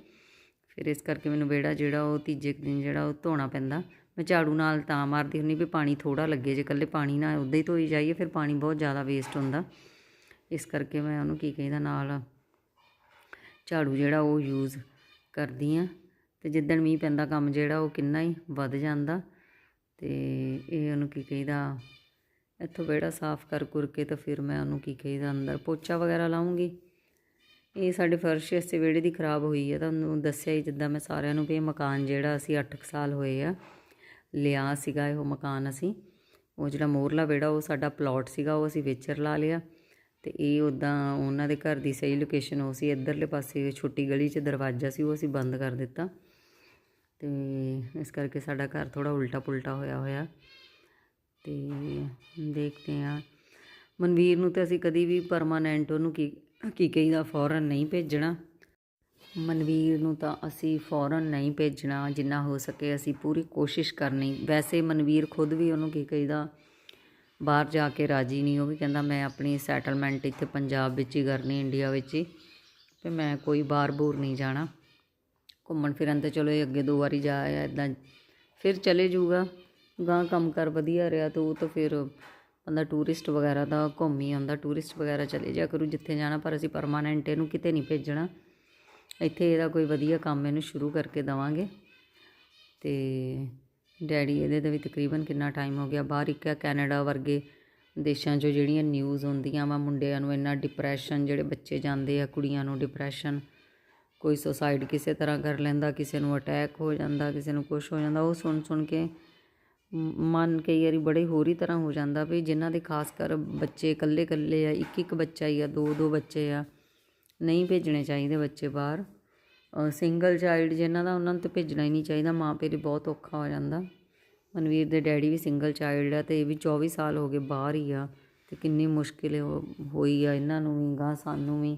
ਫਿਰ ਇਸ ਕਰਕੇ ਮੈਨੂੰ ਵਿਹੜਾ ਜਿਹੜਾ ਉਹ ਤੀਜੇ ਕੁ ਦਿਨ ਜਿਹੜਾ ਉਹ ਧੋਣਾ ਪੈਂਦਾ। ਮੈਂ ਝਾੜੂ ਨਾਲ ਤਾਂ ਮਾਰਦੀ ਹੁੰਨੀ ਵੀ ਪਾਣੀ ਥੋੜਾ ਲੱਗੇ, ਜੇ ਇਕੱਲੇ ਪਾਣੀ ਨਾਲ ਉੱਦਾਂ ਹੀ ਧੋਈ ਜਾਈਏ, ਫਿਰ ਪਾਣੀ ਬਹੁਤ ਜ਼ਿਆਦਾ ਵੇਸਟ ਹੁੰਦਾ। ਇਸ ਕਰਕੇ ਮੈਂ ਉਹਨੂੰ ਕੀ ਕਹਿੰਦਾ, ਨਾਲ ਝਾੜੂ ਜਿਹੜਾ ਉਹ ਯੂਜ਼ ਕਰਦੀ ਆ। ਤੇ ਜਿੱਦਣ ਮੀਂਹ ਪੈਂਦਾ ਕੰਮ ਜਿਹੜਾ ਉਹ ਕਿੰਨਾ ਹੀ ਵੱਧ ਜਾਂਦਾ। ਤੇ ਇਹ ਉਹਨੂੰ ਕੀ ਕਹੀਦਾ ਇੱਥੋਂ ਵਿਹੜਾ ਸਾਫ਼ ਕਰ ਕੁਰ ਕੇ ਤਾਂ ਫਿਰ ਮੈਂ ਉਹਨੂੰ ਕੀ ਕਹੀਦਾ, ਅੰਦਰ ਪੋਚਾ ਵਗੈਰਾ ਲਾਉਂਗੀ। ਇਹ ਸਾਡੇ ਫਰਸ਼ ਇਸੇ ਵਿਹੜੇ ਦੀ ਖਰਾਬ ਹੋਈ ਹੈ ਤੁਹਾਨੂੰ ਦੱਸਿਆ ਹੀ ਜਿੱਦਾਂ ਮੈਂ ਸਾਰਿਆਂ ਨੂੰ ਵੀ ਇਹ ਮਕਾਨ ਜਿਹੜਾ ਅਸੀਂ 8 ਸਾਲ ਹੋਏ ਆ, ਲਿਆ ਸੀਗਾ ਇਹ ਮਕਾਨ ਅਸੀਂ। ਉਹ ਜਿਹੜਾ ਮੋਰਲਾ ਵਿਹੜਾ, ਉਹ ਸਾਡਾ ਪਲਾਟ ਸੀਗਾ, ਉਹ ਅਸੀਂ ਵੇਚਰ ਲਾ ਲਿਆ। ਤੇ ਇਹ ਉਦਾਂ ਉਹਨਾਂ ਦੇ ਘਰ ਦੀ ਸਹੀ ਲੋਕੇਸ਼ਨ ਉਹ ਸੀ ਇੱਧਰਲੇ ਪਾਸੇ ਛੋਟੀ ਗਲੀ 'ਚ ਦਰਵਾਜ਼ਾ ਸੀ, ਉਹ ਅਸੀਂ ਬੰਦ ਕਰ ਦਿੱਤਾ। ਤੇ ਇਸ ਕਰਕੇ ਸਾਡਾ ਘਰ ਥੋੜਾ ਉਲਟਾ ਪੁਲਟਾ ਹੋਇਆ ਹੋਇਆ। ਤੇ ਦੇਖਦੇ ਆ ਮਨਵੀਰ ਨੂੰ ਤੇ ਅਸੀਂ ਕਦੀ ਵੀ ਪਰਮਾਨੈਂਟ ਉਹਨੂੰ ਕੀ ਕੀ ਕਹੀਦਾ ਫੌਰਨ ਨਹੀਂ ਭੇਜਣਾ। ਮਨਵੀਰ ਨੂੰ ਤਾਂ ਅਸੀਂ ਫੌਰਨ ਨਹੀਂ ਭੇਜਣਾ, ਜਿੰਨਾ ਹੋ ਸਕੇ ਅਸੀਂ ਪੂਰੀ ਕੋਸ਼ਿਸ਼ ਕਰਨੀ। ਵੈਸੇ ਮਨਵੀਰ ਖੁਦ ਵੀ ਉਹਨੂੰ ਕੀ ਕਹੀਦਾ, ਬਾਹਰ ਜਾ ਕੇ ਰਾਜੀ ਨਹੀਂ, ਉਹ ਵੀ ਕਹਿੰਦਾ, ਮੈਂ ਆਪਣੀ ਸੈਟਲਮੈਂਟ ਇੱਥੇ ਪੰਜਾਬ ਵਿੱਚ ਹੀ ਕਰਨੀ ਇੰਡੀਆ ਵਿੱਚ ਹੀ। ਤੇ ਮੈਂ ਕੋਈ ਬਾਹਰ ਬੂਰ ਨਹੀਂ ਜਾਣਾ। ਘੁੰਮਣ ਫਿਰਨ ਤੇ ਚਲੋ ਇਹ ਅੱਗੇ ਦੋ ਵਾਰੀ ਜਾ ਆਇਆ ਇਦਾਂ ਫਿਰ ਚਲੇ ਜਾਊਗਾ। ਗਾਂ ਕੰਮ ਕਰ ਵਧੀਆ ਰਿਹਾ ਤਾਂ ਉਹ ਤਾਂ ਫਿਰ ਬੰਦਾ ਟੂਰਿਸਟ ਵਗੈਰਾ ਦਾ ਘੁੰਮ ਹੀ ਆਉਂਦਾ ਟੂਰਿਸਟ ਵਗੈਰਾ ਚਲੇ ਜਾ ਕਰੂ ਜਿੱਥੇ ਜਾਣਾ, ਪਰ ਅਸੀਂ ਪਰਮਾਨੈਂਟ ਇਹਨੂੰ ਕਿਤੇ ਨਹੀਂ ਭੇਜਣਾ। ਇੱਥੇ ਇਹਦਾ ਕੋਈ ਵਧੀਆ ਕੰਮ ਇਹਨੂੰ ਸ਼ੁਰੂ ਕਰਕੇ ਦਵਾਂਗੇ। ਤੇ ਡੈਡੀ ਇਹਦੇ ਦਾ ਵੀ ਤਕਰੀਬਨ ਕਿੰਨਾ ਟਾਈਮ ਹੋ ਗਿਆ। ਬਾਹਰ ਇੱਕ ਆ ਕੈਨੇਡਾ ਵਰਗੇ ਦੇਸ਼ਾਂ 'ਚੋਂ ਜਿਹੜੀਆਂ ਨਿਊਜ਼ ਹੁੰਦੀਆਂ ਵਾ, ਮੁੰਡਿਆਂ ਨੂੰ ਇੰਨਾ ਡਿਪਰੈਸ਼ਨ ਜਿਹੜੇ ਬੱਚੇ ਜਾਂਦੇ ਆ, ਕੁੜੀਆਂ ਨੂੰ ਡਿਪਰੈਸ਼ਨ ਕੋਈ ਸੁਸਾਈਡ ਕਿਸੇ ਤਰ੍ਹਾਂ ਕਰ ਲੈਂਦਾ, ਕਿਸੇ ਨੂੰ ਅਟੈਕ ਹੋ ਜਾਂਦਾ, ਕਿਸੇ ਨੂੰ ਕੁਝ ਹੋ ਜਾਂਦਾ। ਉਹ ਸੁਣ ਸੁਣ ਕੇ ਮਨ ਕਈ ਵਾਰੀ ਬੜੇ ਹੋਰ ਹੀ ਤਰ੍ਹਾਂ ਹੋ ਜਾਂਦਾ ਵੀ ਜਿਨ੍ਹਾਂ ਦੇ ਖਾਸ ਕਰ ਬੱਚੇ ਇਕੱਲੇ ਇਕੱਲੇ ਆ, ਇੱਕ ਇੱਕ ਬੱਚਾ ਹੀ ਆ, ਦੋ ਦੋ ਬੱਚੇ ਆ, ਨਹੀਂ ਭੇਜਣੇ ਚਾਹੀਦੇ ਬੱਚੇ ਬਾਹਰ। ਸਿੰਗਲ ਚਾਈਲਡ ਜਿਨ੍ਹਾਂ ਦਾ ਉਹਨਾਂ ਨੂੰ ਤਾਂ ਭੇਜਣਾ ਹੀ ਨਹੀਂ ਚਾਹੀਦਾ, ਮਾਂ ਪਿਓ ਲਈ ਬਹੁਤ ਔਖਾ ਹੋ ਜਾਂਦਾ। ਮਨਵੀਰ ਦੇ ਡੈਡੀ ਵੀ ਸਿੰਗਲ ਚਾਈਲਡ ਆ ਤੇ ਇਹ ਵੀ 24 ਸਾਲ ਹੋ ਗਏ ਬਾਹਰ ਹੀ ਆ ਤੇ ਕਿੰਨੀ ਮੁਸ਼ਕਿਲ ਹੋ- ਹੋਈ ਆ ਇਹਨਾਂ ਨੂੰ ਵੀ ਗਾਂ ਸਾਨੂੰ ਵੀ।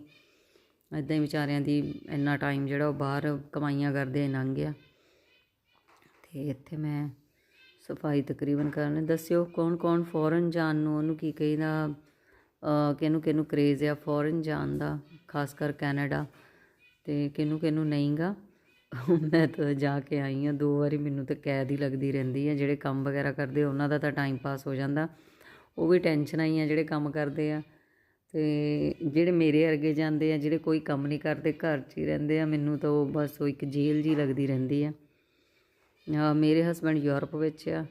ਇਦਾਂ ਹੀ ਵਿਚਾਰਿਆਂ ਦੀ ਇੰਨਾ ਟਾਈਮ ਜਿਹੜਾ ਉਹ ਬਾਹਰ ਕਮਾਈਆਂ ਕਰਦੇ ਲੰਘ ਗਿਆ। ਤੇ ਇੱਥੇ ਮੈਂ ਸਫ਼ਾਈ ਤਕਰੀਬਨ ਕਰਨ ਦੱਸਿਓ ਕੌਣ ਕੌਣ ਫੋਰਨ ਜਾਣ ਨੂੰ, ਉਹਨੂੰ ਕੀ ਕਹੀਦਾ? ਕਿਹਨੂੰ ਕਿਹਨੂੰ ਕਰੇਜ਼ ਆ ਫੋਰਨ ਜਾਣ ਦਾ, ਖਾਸ ਕਰ ਕੈਨੇਡਾ। ਤੇ ਕਿਹਨੂੰ ਕਿਹਨੂੰ ਨਹੀਂਗਾ? ਮੈਂ ਤਾਂ ਜਾ ਕੇ ਆਈ ਆ ਦੋ ਵਾਰੀ ਮੈਨੂੰ ਤਾਂ ਕੈਦ ਹੀ ਲੱਗਦੀ ਰਹਿੰਦੀ ਆ। ਜਿਹੜੇ ਕੰਮ ਵਗੈਰਾ ਕਰਦੇ, ਉਹਨਾਂ ਦਾ ਤਾਂ ਟਾਈਮ ਪਾਸ ਹੋ ਜਾਂਦਾ। ਉਹ ਵੀ ਟੈਨਸ਼ਨਾਂ ਹੀ ਆ ਜਿਹੜੇ ਕੰਮ ਕਰਦੇ ਆ। ਤੇ ਜਿਹੜੇ ਮੇਰੇ ਵਰਗੇ ਜਾਂਦੇ ਆ, ਜਿਹੜੇ ਕੋਈ ਕੰਮ ਨਹੀਂ ਕਰਦੇ, ਘਰ 'ਚ ਹੀ ਰਹਿੰਦੇ ਆ, ਮੈਨੂੰ ਤਾਂ ਉਹ ਬਸ ਉਹ ਇੱਕ ਜੇਲ੍ਹ ਜੀ ਲੱਗਦੀ ਰਹਿੰਦੀ ਆ। ਮੇਰੇ ਹਸਬੰਡ ਯੂਰਪ ਵਿੱਚ ਆ।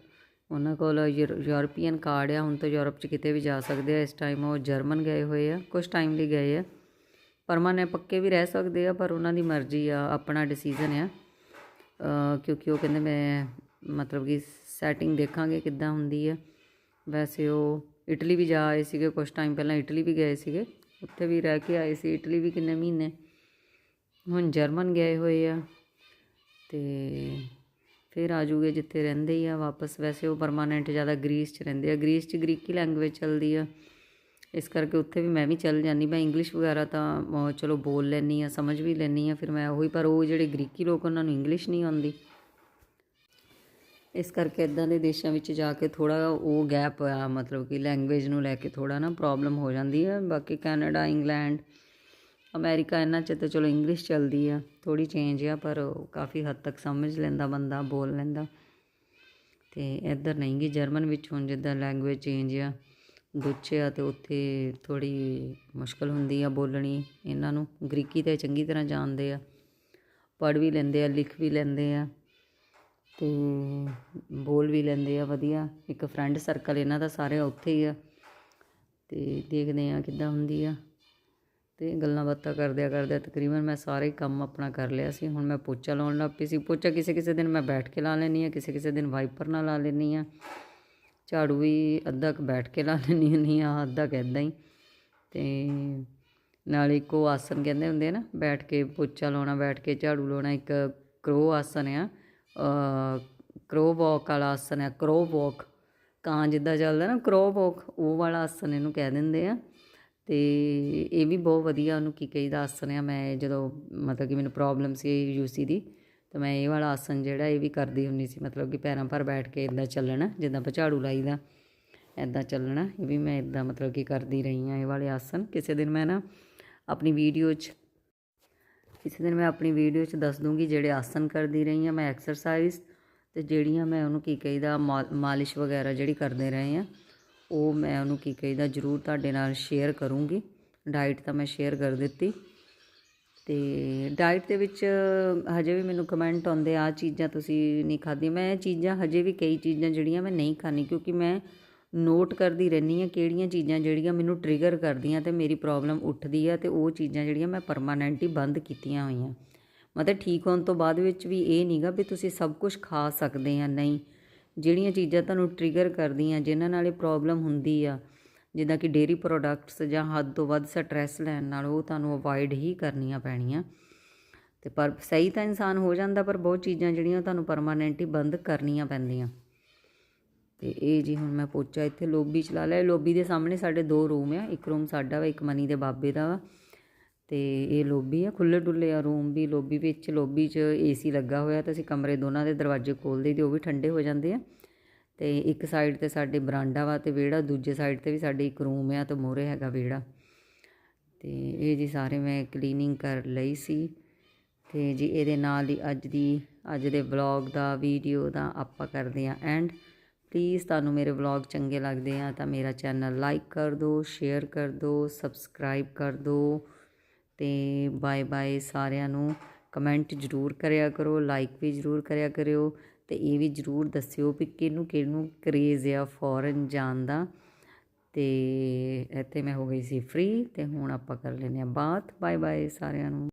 ਉਹਨਾਂ ਕੋਲ ਯੂਰ- ਯੂਰਪੀਅਨ ਕਾਰਡ ਆ। ਹੁਣ ਤਾਂ ਯੂਰਪ 'ਚ ਕਿਤੇ ਵੀ ਜਾ ਸਕਦੇ ਆ। ਇਸ ਟਾਈਮ ਉਹ ਜਰਮਨ ਗਏ ਹੋਏ ਆ। ਕੁਝ ਟਾਈਮ ਲਈ ਗਏ ਆ। ਪਰਮਾਨੈਂਟ ਪੱਕੇ ਵੀ ਰਹਿ ਸਕਦੇ ਆ, ਪਰ ਉਹਨਾਂ ਦੀ ਮਰਜ਼ੀ ਆ। ਆਪਣਾ ਡਿਸੀਜਨ ਆ। ਕਿਉਂਕਿ ਉਹ ਕਹਿੰਦੇ ਮੈਂ ਮਤਲਬ ਕਿ ਸੈਟਿੰਗ ਦੇਖਾਂਗੇ ਕਿੱਦਾਂ ਹੁੰਦੀ ਆ। ਵੈਸੇ ਉਹ ਇਟਲੀ ਵੀ ਜਾ ਆਏ ਸੀਗੇ। ਕੁਝ ਟਾਈਮ ਪਹਿਲਾਂ ਇਟਲੀ ਵੀ ਗਏ ਸੀਗੇ। ਉੱਥੇ ਵੀ ਰਹਿ ਕੇ ਆਏ ਸੀ। ਇਟਲੀ ਵੀ ਕਿੰਨੇ ਮਹੀਨੇ। ਹੁਣ ਜਰਮਨ ਗਏ ਹੋਏ ਆ। ਤੇ ਫਿਰ ਆ ਜੂਗੇ ਜਿੱਥੇ ਰਹਿੰਦੇ ਹੀ ਆ ਵਾਪਸ। ਵੈਸੇ ਉਹ ਪਰਮਾਨੈਂਟ ਜ਼ਿਆਦਾ ਗ੍ਰੀਸ 'ਚ ਰਹਿੰਦੇ ਆ। ਗ੍ਰੀਸ 'ਚ ਗ੍ਰੀਕੀ ਲੈਂਗੁਏਜ ਚੱਲਦੀ ਆ। ਇਸ ਕਰਕੇ ਉੱਥੇ ਵੀ ਮੈਂ ਵੀ ਚੱਲ ਜਾਂਦੀ। ਮੈਂ ਇੰਗਲਿਸ਼ ਵਗੈਰਾ ਤਾਂ ਚਲੋ ਬੋਲ ਲੈਂਦੀ ਆ ਸਮਝ ਵੀ ਲੈਂਦੀ ਆ ਫਿਰ ਮੈਂ ਉਹੀ, ਪਰ ਉਹ ਜਿਹੜੇ ਗ੍ਰੀਕੀ ਲੋਕ ਉਹਨਾਂ ਨੂੰ ਇੰਗਲਿਸ਼ ਨਹੀਂ ਆਉਂਦੀ। ਇਸ ਕਰਕੇ ਇਦਾਂ ਦੇ ਦੇਸ਼ਾਂ ਵਿੱਚ ਜਾ ਕੇ ਥੋੜਾ ਉਹ ਗੈਪ ਆ, ਮਤਲਬ ਕਿ ਲੈਂਗੁਏਜ ਨੂੰ ਲੈ ਕੇ ਥੋੜਾ ਨਾ ਪ੍ਰੋਬਲਮ ਹੋ ਜਾਂਦੀ ਹੈ ਬਾਕੀ ਕੈਨੇਡਾ, ਇੰਗਲੈਂਡ ਅਮਰੀਕਾ ਇਹਨਾਂ 'ਚ ਤਾਂ ਚਲੋ ਇੰਗਲਿਸ਼ ਚੱਲਦੀ ਆ ਥੋੜੀ ਚੇਂਜ ਆ, ਪਰ ਕਾਫੀ ਹੱਦ ਤੱਕ ਸਮਝ ਲੈਂਦਾ ਬੰਦਾ, ਬੋਲ ਲੈਂਦਾ। ਤੇ ਇੱਧਰ ਨਹੀਂ ਗੀ ਜਰਮਨ ਵਿੱਚ ਹੁਣ ਜਿੱਦਾਂ ਲੈਂਗੁਏਜ ਚੇਂਜ ਆ ਦੁੱਚੇ ਆ ਤੇ ਉੱਥੇ ਥੋੜੀ ਮੁਸ਼ਕਲ ਹੁੰਦੀ ਆ ਬੋਲਣੀ ਇਹਨਾਂ ਨੂੰ। ਗ੍ਰੀਕੀ ਤਾਂ ਚੰਗੀ ਤਰ੍ਹਾਂ ਜਾਣਦੇ ਆ, ਪੜ੍ਹ ਵੀ ਲੈਂਦੇ ਆ, ਲਿਖ ਵੀ ਲੈਂਦੇ ਆ ਤੇ ਬੋਲ ਵੀ ਲੈਂਦੇ ਆ ਵਧੀਆ। ਇੱਕ ਫਰੈਂਡ ਸਰਕਲ ਇਹਨਾਂ ਦਾ ਸਾਰੇ ਉੱਥੇ ਹੀ ਆ ਤੇ ਦੇਖਦੇ ਆ ਕਿੱਦਾਂ ਹੁੰਦੀ ਆ। ਤੇ ਗੱਲਾਂ ਬਾਤਾਂ ਕਰਦਿਆਂ ਕਰਦਿਆਂ ਤਕਰੀਬਨ ਮੈਂ ਸਾਰੇ ਕੰਮ ਆਪਣਾ ਕਰ ਲਿਆ ਸੀ। ਹੁਣ ਮੈਂ ਪੋਚਾ ਲਾਉਣ ਲੱਗ ਪਈ ਸੀ। ਪੋਚਾ ਕਿਸੇ ਕਿਸੇ ਦਿਨ ਮੈਂ ਬੈਠ ਕੇ ਲਾ ਲੈਂਦੀ ਆ ਕਿਸੇ ਕਿਸੇ ਦਿਨ ਵਾਈਪਰ ਨਾਲ ਲਾ ਲੈਂਦੀ ਆ ਝਾੜੂ ਵੀ ਅੱਧਾ ਕੁ ਬੈਠ ਕੇ ਲਾ ਲੈਂਦੀ ਹੁੰਦੀ ਆ ਅੱਧਾ ਕੁ ਇੱਦਾਂ ਹੀ। ਤੇ ਨਾਲ ਇੱਕ ਉਹ ਆਸਨ ਕਹਿੰਦੇ ਹੁੰਦੇ ਆ ਨਾ, ਬੈਠ ਕੇ ਪੋਚਾ ਲਾਉਣਾ, ਬੈਠ ਕੇ ਝਾੜੂ ਲਾਉਣਾ, ਇੱਕ ਕਰੋ ਆਸਨ ਆ। ਕਰੋ ਵਾਕ ਵਾਲਾ ਆਸਨ ਆ ਕਰੋ ਵਾਕ ਕਾਂ ਜਿੱਦਾਂ ਚੱਲਦਾ ਨਾ ਕਰੋ ਵਾਕ ਉਹ ਵਾਲਾ ਆਸਨ ਇਹਨੂੰ ਕਹਿ ਦਿੰਦੇ ਆ। ਅਤੇ ਇਹ ਵੀ ਬਹੁਤ ਵਧੀਆ ਉਹਨੂੰ ਕੀ ਕਹੀਦਾ ਆਸਨ ਆ, ਮੈਂ ਜਦੋਂ ਮਤਲਬ ਕਿ ਮੈਨੂੰ ਪ੍ਰੋਬਲਮ ਸੀ ਯੂਸੀ ਦੀ, ਤਾਂ ਮੈਂ ਇਹ ਵਾਲਾ ਆਸਨ ਜਿਹੜਾ ਇਹ ਵੀ ਕਰਦੀ ਹੁੰਦੀ ਸੀ, ਮਤਲਬ ਕਿ ਪੈਰਾਂ ਪਰ ਬੈਠ ਕੇ ਇਦਾਂ ਚੱਲਣਾ, ਜਿੱਦਾਂ ਆਪਾਂ ਝਾੜੂ ਲਾਈਦਾ ਇਦਾਂ ਚੱਲਣਾ, ਇਹ ਵੀ ਮੈਂ ਇਦਾਂ ਮਤਲਬ ਕਿ ਕਰਦੀ ਰਹੀ ਹਾਂ ਇਹ ਵਾਲੇ ਆਸਨ ਕਿਸੇ ਦਿਨ ਮੈਂ ਨਾ ਆਪਣੀ ਵੀਡੀਓ 'ਚ, ਕਿਸੇ ਦਿਨ ਮੈਂ ਆਪਣੀ ਵੀਡੀਓ 'ਚ ਦੱਸ ਦੂੰਗੀ ਜਿਹੜੇ ਆਸਨ ਕਰਦੀ ਰਹੀ ਹਾਂ ਮੈਂ ਐਕਸਰਸਾਈਜ਼ ਤੇ ਜਿਹੜੀਆਂ ਮੈਂ ਉਹਨੂੰ ਕੀ ਕਹੀਦਾ, ਮਾ- ਮਾਲਿਸ਼ ਵਗੈਰਾ ਜਿਹੜੀ ਕਰਦੇ ਰਹੇ ਆ ਉਹ ਮੈਂ ਉਹਨੂੰ ਕੀ ਕਹੀਦਾ, ਜ਼ਰੂਰ ਤੁਹਾਡੇ ਨਾਲ ਸ਼ੇਅਰ ਕਰੂੰਗੀ। ਡਾਈਟ ਤਾਂ ਮੈਂ ਸ਼ੇਅਰ ਕਰ ਦਿੱਤੀ। ਤੇ ਡਾਈਟ ਦੇ ਵਿੱਚ ਹਜੇ ਵੀ ਮੈਨੂੰ ਕਮੈਂਟ ਆਉਂਦੇ ਆ ਚੀਜ਼ਾਂ ਤੁਸੀਂ ਨਹੀਂ ਖਾਧੀਆਂ। ਮੈਂ ਇਹ ਚੀਜ਼ਾਂ ਹਜੇ ਵੀ ਕਈ ਚੀਜ਼ਾਂ ਜਿਹੜੀਆਂ ਮੈਂ ਨਹੀਂ ਖਾਣੀ ਕਿਉਂਕਿ ਮੈਂ ਨੋਟ ਕਰਦੀ ਰਹਿੰਦੀ ਆ ਕਿਹੜੀਆਂ ਚੀਜ਼ਾਂ ਜਿਹੜੀਆਂ ਮੈਨੂੰ ਟ੍ਰਿਗਰ ਕਰਦੀਆਂ ਤੇ ਮੇਰੀ ਪ੍ਰੋਬਲਮ ਉੱਠਦੀ ਆ ਤੇ ਉਹ ਚੀਜ਼ਾਂ ਜਿਹੜੀਆਂ ਮੈਂ ਪਰਮਾਨੈਂਟਲੀ ਬੰਦ ਕੀਤੀਆਂ ਹੋਈਆਂ। ਮਤਲਬ ਠੀਕ ਹੋਣ ਤੋਂ ਬਾਅਦ ਵਿੱਚ ਵੀ ਇਹ ਨਹੀਂਗਾ ਵੀ ਤੁਸੀਂ ਸਭ ਕੁਝ ਖਾ ਸਕਦੇ ਆ, ਨਹੀਂ। ਜਿਹੜੀਆਂ ਚੀਜ਼ਾਂ ਤੁਹਾਨੂੰ ਟ੍ਰਿਗਰ ਕਰਦੀਆਂ, ਜਿਨ੍ਹਾਂ ਨਾਲ ਇਹ ਪ੍ਰੋਬਲਮ ਹੁੰਦੀ ਆ, ਜਿੱਦਾਂ ਕਿ ਡੇਰੀ ਪ੍ਰੋਡਕਟਸ ਜਾਂ ਹੱਦ ਤੋਂ ਵੱਧ ਸਟ੍ਰੈਸ ਲੈਣ ਨਾਲ ਉਹ ਤੁਹਾਨੂੰ ਅਵੋਇਡ ਹੀ ਕਰਨੀਆਂ ਪੈਣੀਆਂ। ਤੇ ਪਰ ਸਹੀ ਤਾਂ ਇਨਸਾਨ ਹੋ ਜਾਂਦਾ, ਪਰ ਬਹੁਤ ਚੀਜ਼ਾਂ ਜਿਹੜੀਆਂ ਤੁਹਾਨੂੰ ਪਰਮਾਨੈਂਟ ਹੀ ਬੰਦ ਕਰਨੀਆਂ ਪੈਂਦੀਆਂ। ਤੇ ਇਹ ਜੀ ਹੁਣ ਮੈਂ ਪੋਚਾ ਇੱਥੇ ਲੋਬੀ ਚਲਾ ਲਾ ਲਿਆ। ਲੋਬੀ ਦੇ ਸਾਹਮਣੇ ਸਾਡੇ ਦੋ ਰੂਮ ਆ। ਇੱਕ ਰੂਮ ਸਾਡਾ ਵਾ, ਇੱਕ ਮਨੀ ਦੇ ਬਾਬੇ ਦਾ ਵਾ। ਤੇ ਇਹ ਲੋਬੀ ਆ ਖੁੱਲੇ ਡੁੱਲੇ ਆ, ਰੂਮ ਵੀ, ਲੋਬੀ ਵਿੱਚ, ਲੋਬੀ 'ਚ ਏਸੀ ਲੱਗਾ ਹੋਇਆ ਤੇ ਅਸੀਂ ਕਮਰੇ ਦੋਨਾਂ ਦੇ ਦਰਵਾਜ਼ੇ ਖੋਲ੍ਹਦੇ ਤੇ ਉਹ ਵੀ ਠੰਡੇ ਹੋ ਜਾਂਦੇ ਆ। ਤੇ ਇੱਕ ਸਾਈਡ ਤੇ ਸਾਡੇ ਬਰਾਂਡਾ ਵਾ ਤੇ ਵਿਹੜਾ, ਦੂਜੇ ਸਾਈਡ ਤੇ ਵੀ ਸਾਡੇ ਇੱਕ ਰੂਮ ਆ ਤੇ ਮੋਰੇ ਹੈਗਾ ਵਿਹੜਾ। ਤੇ ਇਹ ਜੀ ਸਾਰੇ ਮੈਂ ਕਲੀਨਿੰਗ ਕਰ ਲਈ ਸੀ ਤੇ ਜੀ ਇਹਦੇ ਨਾਲ ਹੀ ਅੱਜ ਦੀ, ਅੱਜ ਦੇ ਵਲੌਗ ਦਾ ਵੀਡੀਓ ਦਾ ਆਪਾਂ ਕਰਦੇ ਆ ਐਂਡ ਪਲੀਜ਼ ਤੁਹਾਨੂੰ ਮੇਰੇ ਵਲੌਗ ਚੰਗੇ ਲੱਗਦੇ ਆ ਤਾਂ ਮੇਰਾ ਚੈਨਲ ਲਾਈਕ ਕਰ ਦਿਓ ਸ਼ੇਅਰ ਕਰ ਦਿਓ ਸਬਸਕ੍ਰਾਈਬ ਕਰ ਦਿਓ। ਅਤੇ ਬਾਏ ਬਾਏ ਸਾਰਿਆਂ ਨੂੰ ਕਮੈਂਟ ਜ਼ਰੂਰ ਕਰਿਆ ਕਰੋ ਲਾਈਕ ਵੀ ਜ਼ਰੂਰ ਕਰਿਆ ਕਰਿਓ ਅਤੇ ਇਹ ਵੀ ਜ਼ਰੂਰ ਦੱਸਿਓ ਵੀ ਕਿਹਨੂੰ ਕਿਹਨੂੰ ਕਰੇਜ਼ ਆ ਫੋਰਨ ਜਾਣ ਦਾ। ਅਤੇ ਇੱਥੇ ਮੈਂ ਹੋ ਗਈ ਸੀ ਫ੍ਰੀ ਅਤੇ ਹੁਣ ਆਪਾਂ ਕਰ ਲੈਂਦੇ ਹਾਂ ਬਾਤ। ਬਾਏ ਬਾਏ ਸਾਰਿਆਂ ਨੂੰ।